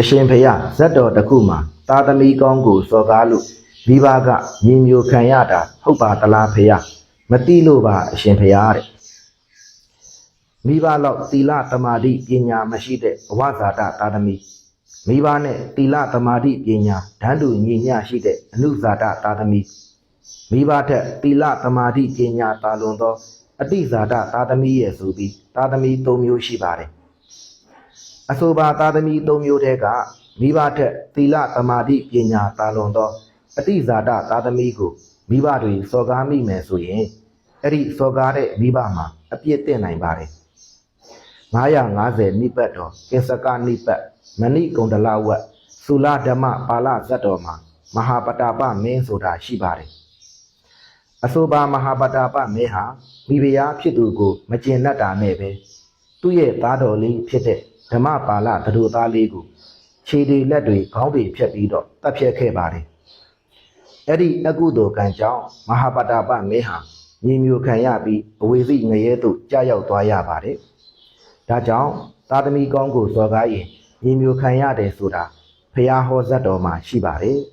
အရှင်ဖရာဇတ်တော်တစ်ခုမှာသာသမီကောင်းကိုစော်ကားလို့မိဘကညီမျိုးခံရတာဟုတ်ပါသလားဖရာမတိလို့ပါအရှင်ဖရာတဲ့မိဘလောက်သီလသမာဓိပညာမရှိတဲ့အဝဇာတသာသမီမိဘနဲ့သီလသမာဓိပညာဓာတ်တူညီမျှရှိတဲ့အနုဇာတသာသမီမိဘထက်သီလသမာဓိပညာတာလွန်သောအတိဇာတသာသမီရဲ့ဆိုပြီးသာသမီ၃မျိုးရှိပါတယ် အဆိုပါသာသမီ၃မျိုးတည်းကမိဘထက်သီလသမာဓိပညာတာလွန်သောအတိဇာတသာသမီကိုမိဘတွေစော်ကားမိမယ်ဆိုရင်အဲ့ဒီစော်ကားတဲ့မိဘမှာအပြစ်တင်နိုင်ပါတယ်950နိပတ်တော်ကစ္စကနိပတ်မဏိကုံတလဝတ်သုလဓမ္မပါဠဇတ်တော်မှာမဟာပတာပမင်းဆိုတာရှိပါတယ်အဆိုပါမဟာပတာပမင်းဟာမိဖုရားဖြစ်သူကို မကျင်တတ်တာနဲ့ပဲသူ့ရဲ့သားတော်လေးဖြစ်တဲ့ ဓမ္မပါဠသတို့သားလေးကိုခြေတွေလက်တွေခေါင်းတွေဖြတ်ပြီးတော့တပ်ဖြတ်ခဲ့ပါတယ်။အဲ့ဒီအကုသိုလ်ကံကြောင့်မဟာပတ္တပမင်းဟာညီမျိုးခံရပြီးအဝေစီငရဲသို့ကြာရောက်သွားရပါတယ်။ဒါကြောင့်သာသမီကောင်းကိုစော်ကားရင်ညီမျိုးခံရတယ်ဆိုတာဖះဟောဇတ်တော်မှာရှိပါတယ်။